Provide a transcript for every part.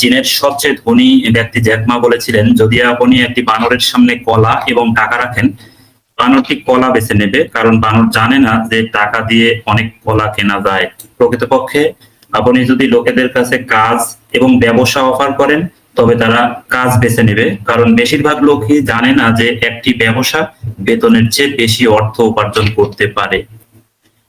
চীনের সবচেয়ে ধনী ব্যক্তি জ্যাকমা বলেছিলেন, যদি আপনি একটি বানরের সামনে কলা এবং টাকা রাখেন, বানরটি কলা বেছে নেবে, কারণ বানর জানে না যে টাকা দিয়ে অনেক কলা কেনা যায়। প্রকৃতপক্ষে, আপনি যদি লোকেদের কাছে কাজ এবং ব্যবসা অফার করেন, তবে তারা কাজ বেছে নেবে, কারণ বেশিরভাগ লোকই জানে না যে একটি ব্যবসা বেতনের চেয়ে বেশি অর্থ উপার্জন করতে পারে।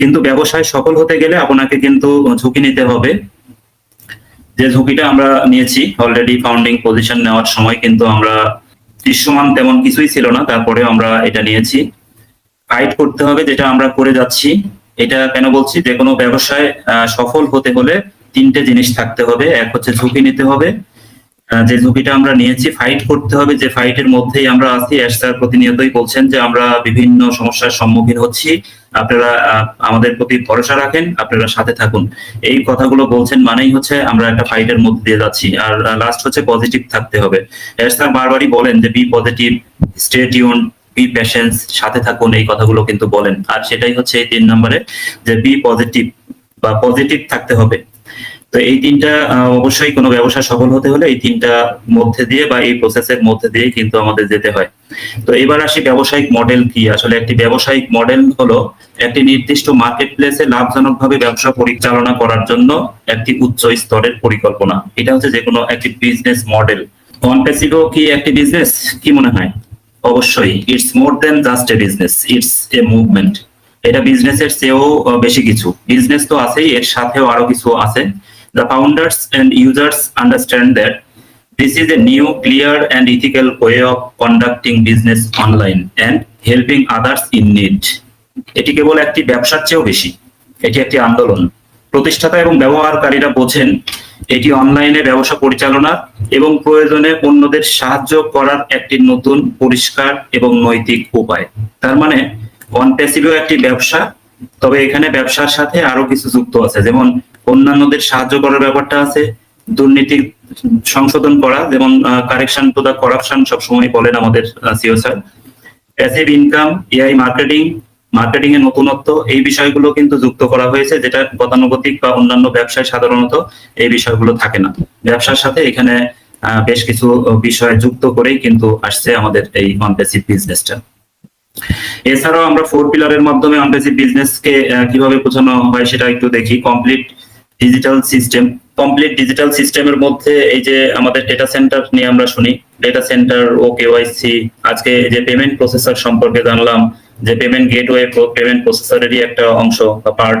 কিন্তু ব্যবসায় সফল হতে গেলে আপনাকে কিন্তু ঝুঁকি নিতে হবে। যে ঝুঁকিটা আমরা নিয়েছি অলরেডি ফাউন্ডিং পজিশন নেওয়ার সময় কিন্তু আমরা দৃশ্যমান তেমন কিছুই ছিল না তারপরে আমরা এটা নিয়েছি। ফাইট করতে হবে যেটা আমরা করে যাচ্ছি। এটা কেন বলছি? যে কোনো ব্যবসায় সফল হতে হলে তিনটে জিনিস থাকতে হবে। এক হচ্ছে ঝুঁকি নিতে হবে। যে ঝুঁকিটা আমরা নিয়েছি ফাইট করতে হবে, যে ফাইটের মধ্যেই আমরা আছি। অ্যাশ প্রতিনিয়তই বলছেন যে আমরা বিভিন্ন সমস্যার সম্মুখীন হচ্ছি। আপনারা আমাদের প্রতি ভরসা রাখেন, আপনারা সাথে থাকুন। এই কথাগুলো বলছেন মানেই হচ্ছে আমরা একটা ফাইটের মধ্যে দিয়ে যাচ্ছি। আর লাস্ট হচ্ছে পজিটিভ থাকতে হবে। অ্যাশ বারবারই বলেন যে be positive stay tune be patience সাথে থাকুন, এই কথাগুলো কিন্তু বলেন। আর সেটাই হচ্ছে এই তিন নম্বরে যে বি পজিটিভ বা পজিটিভ থাকতে হবে। তো এই তিনটা অবশ্যই কোনো ব্যবসা সফল হতে হলে এই তিনটা মধ্যে দিয়ে বা এই প্রসেসের মধ্যে দিয়ে কিন্তু আমাদের যেতে হয়। তো এবার আসি ব্যবসায়িক মডেল কি? আসলে একটি ব্যবসায়িক মডেল হলো একটি নির্দিষ্ট মার্কেট প্লেসে লাভজনকভাবে ব্যবসা পরিচালনা করার জন্য একটি উচ্চ স্তরের পরিকল্পনা। এটা হচ্ছে যে কোনো একটি বিজনেস মডেল অন কি একটি বিজনেস কি মনে হয়? অবশ্যই। It's more than just a business it's a movement এটা বিজনেসের চেয়েও বেশি কিছু। বিজনেস তো আছেই, এর সাথেও আরও কিছু আছে। The founders and users understand that this is a new clear and ethical way of conducting business online and helping others in need এটি কেবল একটি ব্যবসার চেয়েও বেশি, এটি একটি আন্দোলন। প্রতিষ্ঠাতা এবং ব্যবহারকারীরা বোঝেন, এটি অনলাইনে ব্যবসা পরিচালনা এবং প্রয়োজনে অন্যদের সাহায্য করার একটি নতুন, পরিষ্কার এবং নৈতিক উপায়। তার মানে অনপ্যাসিভও একটি ব্যবসা, তবে এখানে ব্যবসার সাথে আরও কিছু যুক্ত আছে, যেমন অন্যান্যদের সাহায্য করার ব্যাপারটা আছে। দুর্নীতি সংশোধন করা যেমন কারেকশন টু দা করাপশন সবসময় বলেন আমাদের CEO sir passive income AI marketing marketing এর নতুনত্ব এই বিষয়গুলো কিন্তু যুক্ত করা হয়েছে যেটা গতানুগতিক বা অন্যান্য ব্যবসায় সাধারণত এই বিষয়গুলো থাকে না। ব্যবসার সাথে এখানে বেশ কিছু বিষয় যুক্ত করেই কিন্তু আসছে আমাদের এই নন প্যাসিভ বিজনেসটা এছাড়াও আমরা ফোর পিলারের মাধ্যমে অনপেসিভ বিজনেস কে আহ, কীভাবে বোঝানো হয় সেটা একটু দেখি। Complete digital system complete digital সিস্টেমের মধ্যে এই যে আমাদের ডেটা সেন্টার নিয়ে আমরা শুনি ডেটা সেন্টার ও কেওয়াইসি আজকে যে পেমেন্ট প্রসেসর সম্পর্কে জানলাম, যে পেমেন্ট গেটওয়ে পেমেন্ট প্রসেসরেরই একটা অংশ বা পার্ট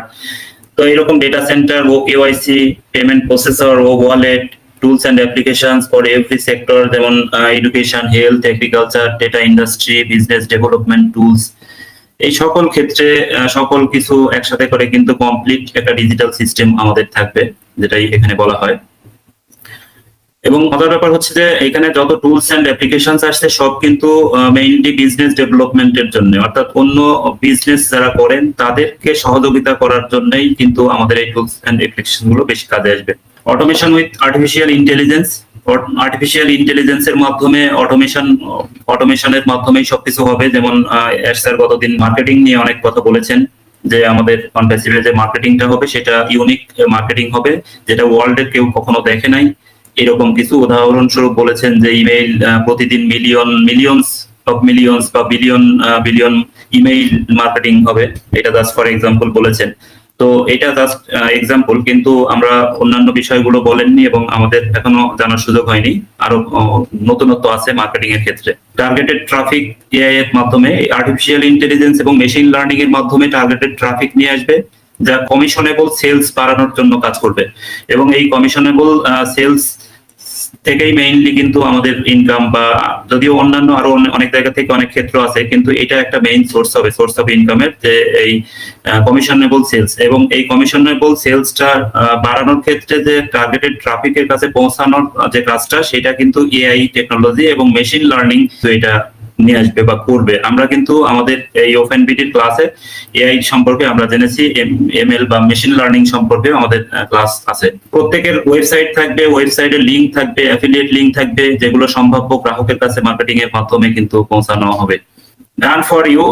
তো এরকম ডেটা সেন্টার ও KYC payment processor O wallet tools and applications for every sector যেমন education health agriculture data industry business development tools এই সকল ক্ষেত্রে সকল কিছু একসাথে করে কিন্তু কমপ্লিট একটা ডিজিটাল সিস্টেম আমাদের থাকবে, যেটাই এখানে বলা হয়। এবং মজার ব্যাপার হচ্ছে যে, এখানে যত টুলস অ্যান্ড অ্যাপ্লিকেশনস আসছে, সব কিন্তু মেইনলি বিজনেস ডেভেলপমেন্টের জন্য। অর্থাৎ অন্য বিজনেস যারা করেন, তাদেরকে সহযোগিতা করার জন্যই কিন্তু আমাদের এই টুলস অ্যান্ড অ্যাপ্লিকেশনগুলো বেশি কাজে আসবে। Automation with artificial intelligence artificial ইন্টেলিজেন্সের মাধ্যমে অটোমেশন অটোমেশনের মাধ্যমেই সবকিছু হবে। যেমন স্যার গতদিন মার্কেটিং নিয়ে অনেক কথা বলেছেন যে আমাদের কনপ্যাসিভে যে মার্কেটিংটা হবে, সেটা ইউনিক মার্কেটিং হবে, যেটা ওয়ার্ল্ডে কেউ কখনো দেখে নাই। এরকম কিছু উদাহরণস্বরূপ বলেছেন যে ইমেইল প্রতিদিন মিলিয়ন মিলিয়নস অফ মিলিয়নস বা বিলিয়ন বিলিয়ন ইমেইল মার্কেটিং হবে। এটা জাস্ট ফর এক্সাম্পল বলেছেন। তো এটা জাস্ট এক্সাম্পল কিন্তু আমরা অন্যান্য বিষয়গুলো বলেননি এবং আমাদের এখনও জানার সুযোগ হয়নি। আরও নতুনত্ব আছে মার্কেটিং এর ক্ষেত্রে। টার্গেটেড ট্রাফিক এআই এর মাধ্যমে আর্টিফিশিয়াল ইন্টেলিজেন্স এবং মেশিন লার্নিং এর মাধ্যমে টার্গেটেড ট্রাফিক নিয়ে আসবে, যা কমিশনেবল সেলস বাড়ানোর জন্য কাজ করবে। এবং এই কমিশনেবল সেলস থেকেই মেইনলি কিন্তু আমাদের ইনকাম বা যদিও অন্যান্য আরও অনে- অনেক জায়গা থেকে অনেক ক্ষেত্র আছে, কিন্তু এটা একটা মেইন সোর্স হবে সোর্স অফ ইনকামের যে এই কমিশনেবল সেলস এবং এই কমিশনেবল সেলসটা বাড়ানোর ক্ষেত্রে যে টার্গেটেড ট্রাফিকের কাছে পৌঁছানোর যে কাজটা, সেটা কিন্তু এআই টেকনোলজি এবং মেশিন লার্নিং তো এটা নিয়ে আসবে বা করবে। আমরা কিন্তু আমাদের এই ওপেন বিটির ক্লাসে এআই সম্পর্কে আমরা জেনেছি, এম এল বা মেশিন লার্নিং সম্পর্কে আমাদের ক্লাস আছে। প্রত্যেকের ওয়েবসাইট থাকবে ওয়েবসাইটের লিঙ্ক থাকবে অ্যাফিলিয়েট লিঙ্ক থাকবে, যেগুলো সম্ভাব্য গ্রাহকের কাছে মার্কেটিং এর মাধ্যমে কিন্তু পৌঁছানো হবে। ডান ফর ইউ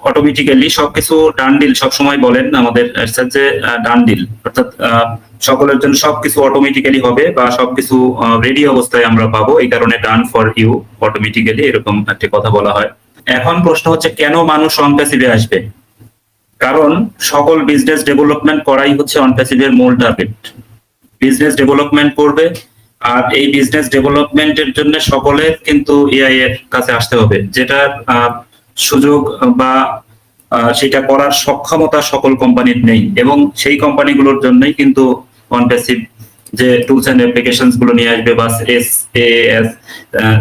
অটোমেটিক্যালি সবকিছু ডান ডিল সবসময় বলেন আমাদের যে ডান ডিল অর্থাৎ আহ, সকলের জন্য সবকিছু অটোমেটিক্যালি হবে বা সবকিছু রেডি অবস্থায় আমরা পাবো। এই কারণে ডান ফর ইউ অটোমেটিক্যালি এরকম একটি কথা বলা হয়। এখন প্রশ্ন হচ্ছে কেন মানুষ অন প্যাসিভে আসবে? কারণ সকল বিজনেস ডেভেলপমেন্ট করাই হচ্ছে অন প্যাসিভের মূল টার্গেট বিজনেস ডেভেলপমেন্ট করবে আর এই বিজনেস ডেভেলপমেন্টের জন্য সকলের কিন্তু এআই এর কাছে আসতে হবে যেটা সুযোগ বা সেটা করার সক্ষমতা সকল কোম্পানির নেই। এবং সেই কোম্পানিগুলোর জন্যই কিন্তু অন প্যাসিভ যে টুলস এন্ড অ্যাপ্লিকেশনসগুলো নিয়ে আসবে বা এস এস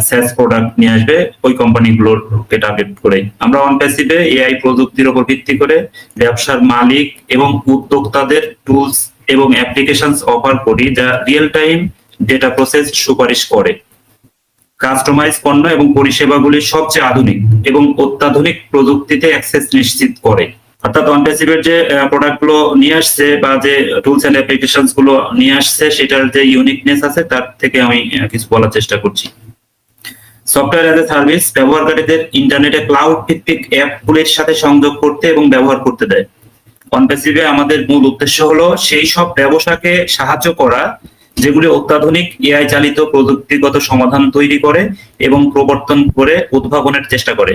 স্যাস প্রোডাক্ট নিয়ে আসবে, ওই কোম্পানিগুলোকে টার্গেট করে আমরা অন প্যাসিভে এআই প্রযুক্তির উপর ভিত্তি করে ব্যবসার মালিক এবং উদ্যোক্তাদের টুলস এবং অ্যাপ্লিকেশনস অফার করি, যা রিয়েল টাইম ডেটা প্রসেস সুপারিশ করে। কাস্টমাইজ পণ্য এবং পরিষেবাগুলি সবচেয়ে আধুনিক এবং অত্যাধুনিক প্রযুক্তিতে অ্যাক্সেস নিশ্চিত করে। অর্থাৎ অনটেসিভের যে প্রোডাক্টগুলো নিয়ে আসছে বা যে টুলস এন্ড অ্যাপ্লিকেশনসগুলো নিয়ে আসছে, সেটার যে ইউনিকনেস আছে, তার থেকে আমি কিছু বলার চেষ্টা করছি। সফটওয়্যার এজ এ সার্ভিস ব্যবহারকারীদের ইন্টারনেটে ক্লাউড ভিত্তিক অ্যাপগুলির সাথে সংযোগ করতে এবং ব্যবহার করতে দেয়। অনপেসিভে আমাদের মূল উদ্দেশ্য হলো, সেই সব ব্যবসাকে সাহায্য করা যেগুলি অত্যাধুনিক এআই চালিত প্রযুক্তিগত সমাধান তৈরি করে এবং প্রবর্তন করে উদ্ভাবনের চেষ্টা করে।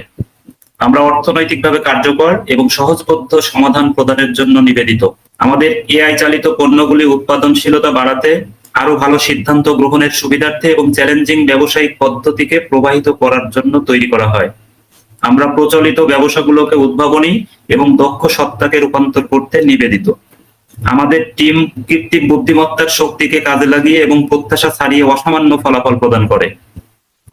আমরা অর্থনৈতিকভাবে কার্যকর এবং সহজবদ্ধ সমাধান প্রদানের জন্য নিবেদিত। আমাদের এআই চালিত পণ্যগুলি উৎপাদনশীলতা বাড়াতে আরও ভালো সিদ্ধান্ত গ্রহণের সুবিধার্থে এবং চ্যালেঞ্জিং ব্যবসায়িক পদ্ধতিকে প্রবাহিত করার জন্য তৈরি করা হয়। আমরা প্রচলিত ব্যবসাগুলোকে উদ্ভাবনী এবং দক্ষ সত্তাকে রূপান্তর করতে নিবেদিত। আমাদের টিম কৃত্রিম বুদ্ধিমত্তার শক্তিকে কাজে লাগিয়ে এবং প্রত্যাশা ছাড়িয়ে অসামান্য ফলাফল প্রদান করে।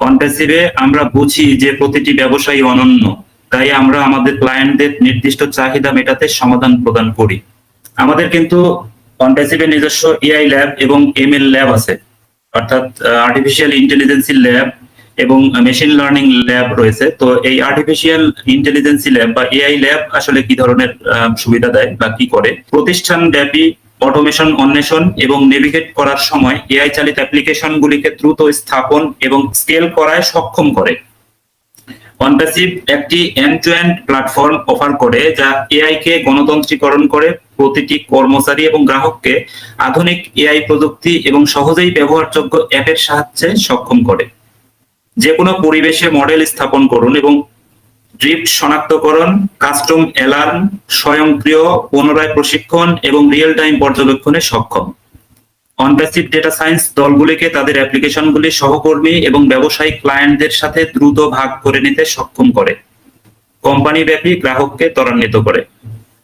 কন্টেসিভে আমরা বুঝি যে প্রতিটি ব্যবসায়ী অনন্য, তাই আমরা আমাদের ক্লায়েন্টদের নির্দিষ্ট চাহিদা মেটাতে সমাধান প্রদান করি। আমাদের কিন্তু কন্টেসিভের নিজস্ব এআই ল্যাব এবং এমএল ল্যাব আছে। অর্থাৎ আর্টিফিশিয়াল ইন্টেলিজেন্সি ল্যাব এবং মেশিন লার্নিং ল্যাব রয়েছে। তো এই আর্টিফিশিয়াল ইন্টেলিজেন্সি ল্যাব বা এআই ল্যাব আসলে কি ধরনের সুবিধা দেয় বা কি করে? প্রতিষ্ঠান ব্যাপী অটোমেশন অন্বেষণ এবং নেভিগেট করার সময় এআই চালিত অ্যাপ্লিকেশন গুলিকে দ্রুত স্থাপন এবং স্কেল করায় সক্ষম করে। অনপ্যাসিভ একটি end to end platform offer করে যা এআই কে গণতন্ত্রীকরণ করে প্রতিটি কর্মচারী এবং গ্রাহককে আধুনিক এআই প্রযুক্তি এবং সহজেই ব্যবহারযোগ্য অ্যাপের সাহায্যে সক্ষম করে। যে কোনো পরিবেশে মডেল স্থাপন করুন এবং ড্রিফট শনাক্তকরণ, কাস্টম অ্যালার্ম, স্বয়ংক্রিয় পুনরায় প্রশিক্ষণ এবং রিয়েল টাইম পর্যবেক্ষণে সক্ষম। অনপ্যাসিভ ডেটা সায়েন্স দলগুলিকে তাদের অ্যাপ্লিকেশনগুলি সহকর্মী এবং ব্যবসায়িক ক্লায়েন্টদের সাথে দ্রুত ভাগ করে নিতে সক্ষম করে। কোম্পানি ব্যাপী গ্রাহককে ত্বরান্বিত করে।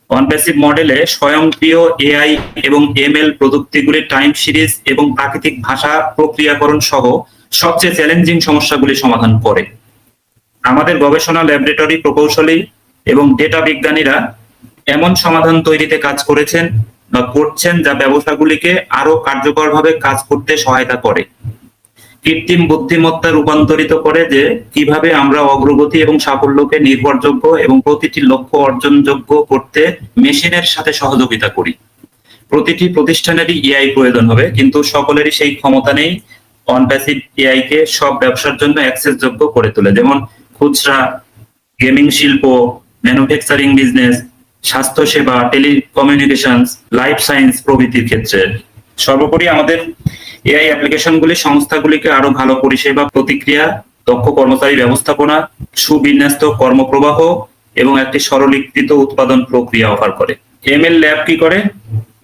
অনপ্যাসিভ মডেলে স্বয়ংক্রিয় এআই এবং এমএল প্রযুক্তিগুলির টাইম সিরিজ এবং প্রাকৃতিক ভাষা প্রক্রিয়াকরণ সহ সবচেয়ে চ্যালেঞ্জিং সমস্যাগুলি সমাধান করে। আমাদের গবেষণা ল্যাবরেটরি প্রকৌশলী এবং ডেটা বিজ্ঞানীরা এমন সমাধান তৈরিতে কাজ করেছেন বা করছেন যা ব্যবসাগুলিকে আরও কার্যকরভাবে কাজ করতে সহায়তা করে। কৃত্রিম বুদ্ধিমত্তা রূপান্তরিত করে যে কীভাবে আমরা অগ্রগতি এবং সাফল্যকে নির্ভরযোগ্য এবং প্রতিটি লক্ষ্য অর্জনযোগ্য করতে মেশিনের সাথে সহযোগিতা করি। প্রতিটি প্রতিষ্ঠানেরই এআই প্রয়োজন হবে, কিন্তু সকলেরই সেই ক্ষমতা নেই অনপ্যাসিভ এআই কে সব ব্যবসার জন্য অ্যাক্সেস যোগ্য করে তোলে। যেমন খুচরা গেমিং শিল্প ম্যানুফ্যাকচারিং বিজনেস স্বাস্থ্য সেবা টেলিকমিউনিকেশন লাইফ সায়েন্স প্রভৃতির ক্ষেত্রে। সর্বোপরি আমাদের এআই অ্যাপ্লিকেশনগুলি সংস্থাগুলিকে আরও ভালো পরিষেবা, প্রতিক্রিয়া, দক্ষ কর্মচারী ব্যবস্থাপনা, সুবিন্যস্ত কর্মপ্রবাহ এবং একটি সরলীকৃত উৎপাদন প্রক্রিয়া অফার করে। এমএল ল্যাব কি করে?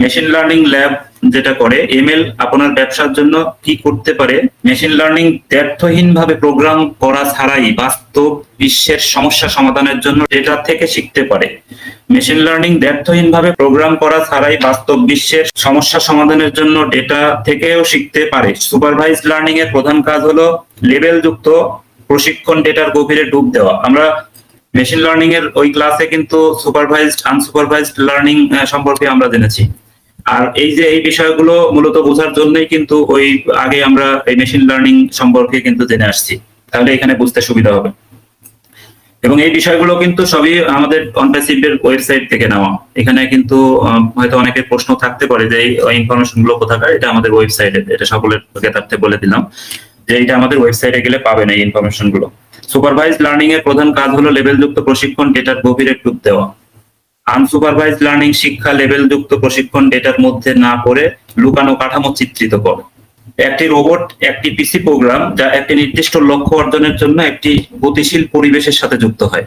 মেশিন লার্নিং ল্যাব যেটা করে এমএল আপনার ব্যবসার জন্য কি করতে পারে? মেশিন লার্নিং ভাবে প্রোগ্রাম করা ছাড়াই বাস্তব বিশ্বের সমস্যা সমাধানের জন্য ডেটা থেকে শিখতে পারে। মেশিন লার্নিং ভাবে প্রোগ্রাম করা ছাড়াই বাস্তব বিশ্বের সমস্যা সমাধানের জন্য ডেটা থেকেও শিখতে পারে। সুপারভাইজ লার্নিং এর প্রধান কাজ হলো লেভেল যুক্ত প্রশিক্ষণ ডেটার গভীরে ডুব দেওয়া। আমরা মেশিন লার্নিং এর ওই ক্লাসে কিন্তু সুপারভাইজড আনসুপারভাইজড লার্নিং সম্পর্কে আমরা জেনেছি। আর এই যে এই বিষয়গুলো মূলত বোঝার জন্যই কিন্তু ওই আগে আমরা এই মেশিন লার্নিং সম্পর্কে কিন্তু জেনে আসছি। তাহলে এখানে বুঝতে সুবিধা হবে। এবং এই বিষয়গুলো কিন্তু সবই আমাদের অনপ্যাসিভের ওয়েবসাইট থেকে নেওয়া। এখানে কিন্তু হয়তো অনেকের প্রশ্ন থাকতে পারে যে এই ইনফরমেশনগুলো কোথাকার? এটা আমাদের ওয়েবসাইটে এটা সকলের জ্ঞাতার্থে বলে দিলাম যে এটা আমাদের ওয়েবসাইটে গেলে পাবেন এই ইনফরমেশনগুলো। সুপারভাইজ লার্নিং এর প্রধান কাজ হলো লেভেলযুক্ত প্রশিক্ষণ ডেটার গভীরে ডুব দেওয়া। আনসুপারভাইজ লার্নিং শিক্ষা লেভেলযুক্ত প্রশিক্ষণ ডেটার মধ্যে না পড়ে লুকানো কাঠামো চিত্রিত করে। একটি রোবট একটি পিসি প্রোগ্রাম যা একটি নির্দিষ্ট লক্ষ্য অর্জনের জন্য একটি গতিশীল পরিবেশের সাথে যুক্ত হয়।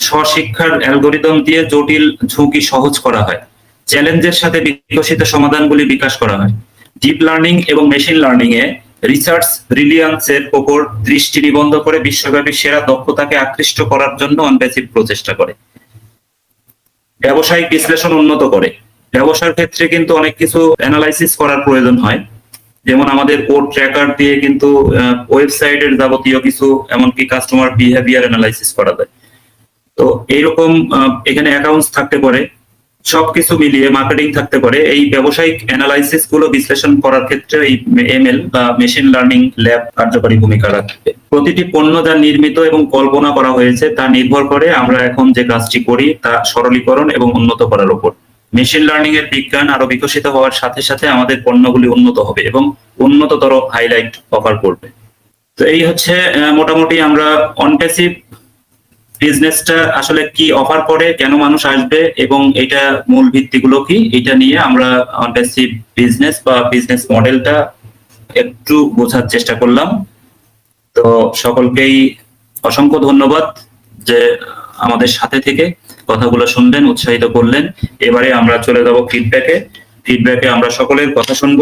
স্বশিক্ষার অ্যালগোরিদম দিয়ে জটিল ঝুঁকি সহজ করা হয়। চ্যালেঞ্জের সাথে বিকশিত সমাধানগুলি বিকাশ করা হয়। ডিপ লার্নিং এবং মেশিন লার্নিং এ রিসার্চ রিলিয়ান্সের ওপর দৃষ্টি নিবন্ধ করে বিশ্বব্যাপী সেরা দক্ষতাকে আকৃষ্ট করার জন্য অনবেসিভ প্রচেষ্টা করে। ব্যবসায়িক বিশ্লেষণ উন্নত করে। ব্যবসার ক্ষেত্রে কিন্তু অনেক কিছু অ্যানালাইসিস করার প্রয়োজন হয়। যেমন আমাদের কোড ট্র্যাকার দিয়ে কিন্তু ওয়েবসাইটের যাবতীয় কিছু, এমনকি কাস্টমার বিহেভিয়ার অ্যানালাইসিস করা যায়। তো এইরকম এখানে অ্যাকাউন্টস থাকতে পারে, সবকিছু মিলিয়ে মার্কেটিং থাকতে পারে। এই ব্যবসায়িক অ্যানালাইসিসগুলো বিশ্লেষণ করার ক্ষেত্রে এই এমএল বা মেশিন লার্নিং ল্যাব কার্যকরী ভূমিকা রাখবে। প্রতিটি পণ্য যা নির্মিত এবং কল্পনা করা হয়েছে, তা নির্ভর করে আমরা এখন যে কাজটি করি, তা সরলীকরণ এবং উন্নত করার উপর। মেশিন লার্নিং এর বিজ্ঞান আরও বিকশিত হওয়ার সাথে সাথে আমাদের পণ্যগুলি উন্নত হবে এবং উন্নততর হাইলাইট অফার করবে। তো এই হচ্ছে মোটামুটি আমরা অনটেসিভ বিজনেসটা আসলে কি অফার করে, কেন মানুষ আসবে এবং এটা মূল ভিত্তিগুলো কি, এটা নিয়ে আমরা অনটেসিভ বিজনেস বা বিজনেস মডেলটা একটু বোঝার চেষ্টা করলাম। তো সকলকেই অসংখ্য ধন্যবাদ যে আমাদের সাথে থেকে কথাগুলো শুনলেন, উৎসাহিত করলেন। এবারে আমরা চলে যাব ফিডব্যাকে ফিডব্যাকে আমরা সকলের কথা শুনব।